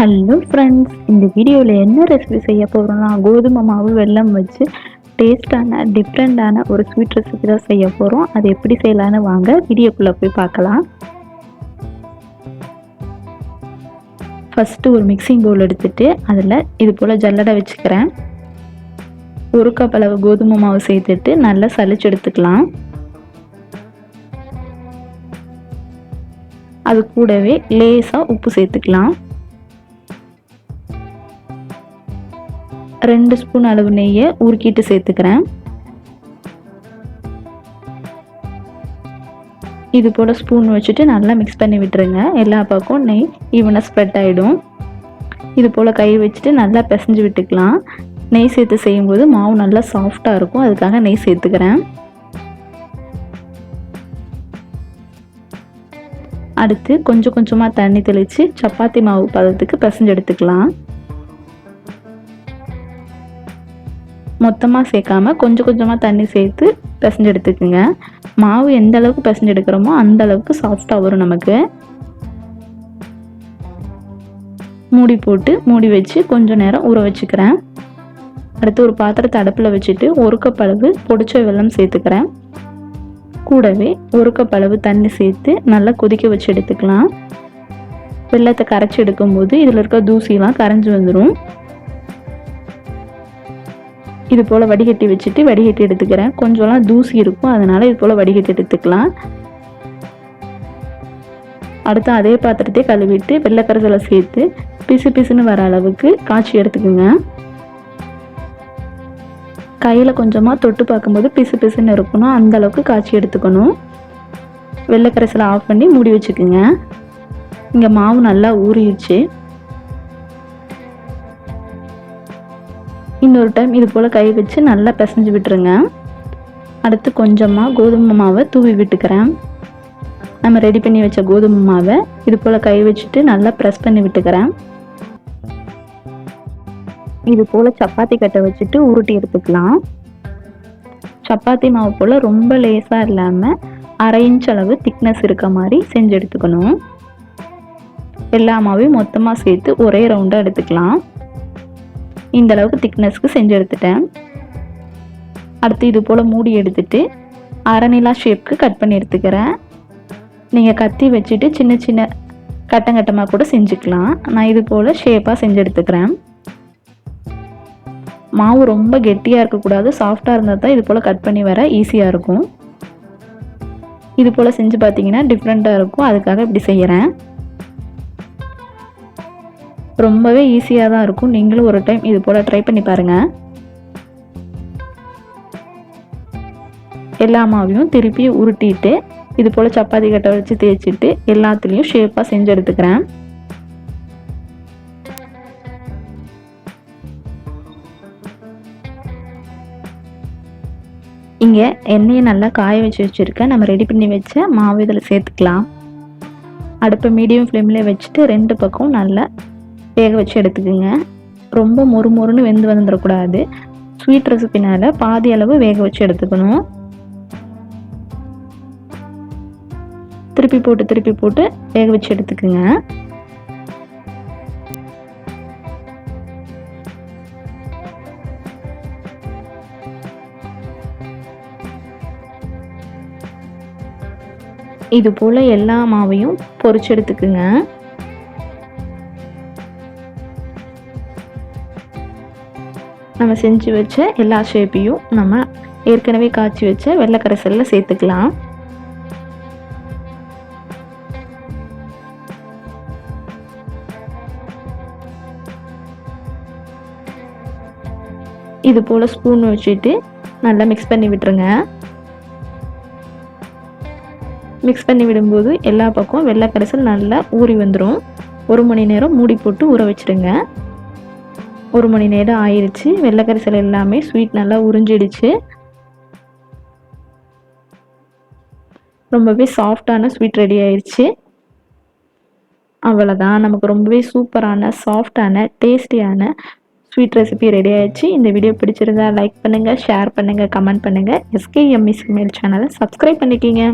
Hello friends இந்த வீடியோவில் என்ன ரெசிபி செய்ய போகிறோம்னா கோதுமை மாவு வெல்லம் வச்சு டேஸ்டான டிஃப்ரெண்ட்டான ஒரு ஸ்வீட் ரெசிபி தான் செய்ய போகிறோம் அது எப்படி செய்யலான்னு வாங்க வீடியோக்குள்ளே போய் பார்க்கலாம். ஃபஸ்ட்டு ஒரு மிக்சிங் பவுல் எடுத்துகிட்டு அதில் இது போல் ஜல்லடை வச்சுக்கிறேன். ஒரு கப் அளவு கோதுமை மாவு சேர்த்துட்டு நல்லா சளிச்சு எடுத்துக்கலாம். அது கூடவே லேசாக உப்பு சேர்த்துக்கலாம். ரெண்டு ஸ்பூன் அளவு நெய்யை உருக்கிட்டு சேர்த்துக்கிறேன். இது போல் ஸ்பூன் வச்சுட்டு நல்லா மிக்ஸ் பண்ணி விட்டுருங்க. எல்லா பக்கம் நெய் ஈவனாக ஸ்ப்ரெட் ஆகிடும் இது போல் கை வச்சுட்டு நல்லா பிசைஞ்சு விட்டுக்கலாம். நெய் சேர்த்து செய்யும்போது மாவு நல்லா சாஃப்டாக இருக்கும். அதுக்காக நெய் சேர்த்துக்கிறேன். அடுத்து கொஞ்சம் கொஞ்சமாக தண்ணி தெளித்து சப்பாத்தி மாவு பதத்துக்கு பிசைஞ்சு எடுத்துக்கலாம். மொத்தமாக சேர்க்காம கொஞ்சம் கொஞ்சமாக தண்ணி சேர்த்து பிசைஞ்சு எடுத்துக்குங்க. மாவு எந்த அளவுக்கு பிசைஞ்சு எடுக்கிறோமோ அந்த அளவுக்கு சாஃப்டாக வரும் நமக்கு. மூடி போட்டு மூடி வச்சு கொஞ்சம் நேரம் ஊற வச்சுக்கிறேன். அடுத்து ஒரு பாத்திரத்தை அடுப்பில் வச்சுட்டு ஒரு கப் அளவு பொடிச்ச வெல்லம் சேர்த்துக்கிறேன். கூடவே ஒரு கப் அளவு தண்ணி சேர்த்து நல்லா கொதிக்க வச்சு எடுத்துக்கலாம். வெள்ளத்தை கரைச்சி எடுக்கும்போது இதில் இருக்க தூசிலாம் கரைஞ்சி வந்துடும் இது போல் வடிகட்டி வச்சுட்டு வடிகட்டி எடுத்துக்கிறேன். கொஞ்சம்லாம் தூசி இருக்கும். அதனால் இது போல் வடிகட்டி எடுத்துக்கலாம். அடுத்து அதே பாத்திரத்தை கழுவிட்டு வெள்ளைக்கரசலை சேர்த்து பிசு பிசுன்னு வர அளவுக்கு காய்ச்சி எடுத்துக்கோங்க. கையில் கொஞ்சமாக தொட்டு பார்க்கும்போது பிசு பிசுன்னு இருக்கணும். அந்த அளவுக்கு காய்ச்சி எடுத்துக்கணும். வெள்ளைக்கரைசலை ஆஃப் பண்ணி மூடி வச்சுக்கோங்க. இங்கே மாவு நல்லா ஊறிடுச்சு. இன்னொரு டைம் இது போல் கை வச்சு நல்லா பிசைஞ்சு விட்டுருங்க. அடுத்து கொஞ்சமாக கோதுமை மாவை தூவி விட்டுக்கிறேன். நம்ம ரெடி பண்ணி வச்ச கோதுமை மாவை இது போல் கை வச்சுட்டு நல்லா ப்ரெஸ் பண்ணி விட்டுக்கிறேன். இது போல் சப்பாத்தி கட்டை வச்சுட்டு உருட்டி எடுத்துக்கலாம். சப்பாத்தி மாவு போல் ரொம்ப லேசாக இல்லாமல் அரை இன்ச் அளவு திக்னஸ் இருக்க மாதிரி செஞ்சு எடுத்துக்கணும். எல்லா மாவையும் மொத்தமாக சேர்த்து ஒரே ரவுண்டாக எடுத்துக்கலாம். இந்த அளவுக்கு திக்னஸ்க்கு செஞ்சு எடுத்துட்டேன். அடுத்து இது போல் மூடி எடுத்துட்டு அரநிலா ஷேப்க்கு கட் பண்ணி எடுத்துக்கிறேன். நீங்கள் கத்தி வச்சுட்டு சின்ன சின்ன கட்டங்கட்டமாக கூட செஞ்சுக்கலாம். நான் இது போல் ஷேப்பாக செஞ்சு எடுத்துக்கிறேன். மாவு ரொம்ப கெட்டியாக இருக்கக்கூடாது சாஃப்டாக இருந்தால் தான் இது போல் கட் பண்ணி வர ஈஸியாக இருக்கும். இது போல் செஞ்சு பார்த்தீங்கன்னா டிஃப்ரெண்ட்டாக இருக்கும். அதுக்காக இப்படி செய்கிறேன் ரொம்பவே ஈஸியாக தான் இருக்கும். நீங்களும் ஒரு டைம் இது போல் ட்ரை பண்ணி பாருங்கள் எல்லா மாவையும் திருப்பி உருட்டிட்டு இது போல் சப்பாத்தி கட்டை வச்சு தேய்ச்சிட்டு எல்லாத்துலேயும் ஷேப்பாக செஞ்சு எடுத்துக்கிறேன். இங்கே எண்ணெயை நல்லா காய வச்சு வச்சுருக்கேன். நம்ம ரெடி பண்ணி வச்ச மாவு இதில் சேர்த்துக்கலாம். அடுப்பை மீடியம் ஃப்ளேமில் வச்சுட்டு ரெண்டு பக்கம் நல்லா வேக வச்சு எடுத்துக்கோங்க. ரொம்ப மொறு மொறுன்னு வெந்து வந்துடக்கூடாது. ஸ்வீட் ரெசிபினால் பாதி அளவு வேக வச்சு எடுத்துக்கணும். திருப்பி போட்டு திருப்பி போட்டு வேக வச்சு எடுத்துக்கோங்க. இது போல் எல்லா மாவையும் பொரிச்சு எடுத்துக்குங்க. நம்ம செஞ்சு வச்ச எல்லா ஷேப்பையும் நம்ம ஏற்கனவே காய்ச்சி வச்ச வெள்ளைக்கரைசலில் சேர்த்துக்கலாம். இது போல் ஸ்பூன் வச்சுட்டு நல்லா மிக்ஸ் பண்ணி விட்டுருங்க. மிக்ஸ் பண்ணி விடும்போது எல்லா பக்கம் வெள்ளைக்கரைசல் நல்லா ஊறி வந்துடும் ஒரு மணி நேரம் மூடி போட்டு ஊற வச்சுருங்க. ஒரு மணி நேரம் ஆயிடுச்சு வெள்ளைக்கரிசல் எல்லாமே ஸ்வீட் நல்லா உறிஞ்சிடுச்சு. ரொம்பவே சாஃப்டான ஸ்வீட் ரெடி ஆயிடுச்சு அவ்வளோதான் நமக்கு ரொம்பவே சூப்பரான சாஃப்டான டேஸ்டியான ஸ்வீட் ரெசிபி ரெடி ஆயிடுச்சு இந்த வீடியோ பிடிச்சிருந்தா லைக் பண்ணுங்கள் ஷேர் பண்ணுங்கள் கமெண்ட் பண்ணுங்கள் எஸ்கேஎம்இ சமையல் சேனலை சப்ஸ்கிரைப் பண்ணிக்கிங்க.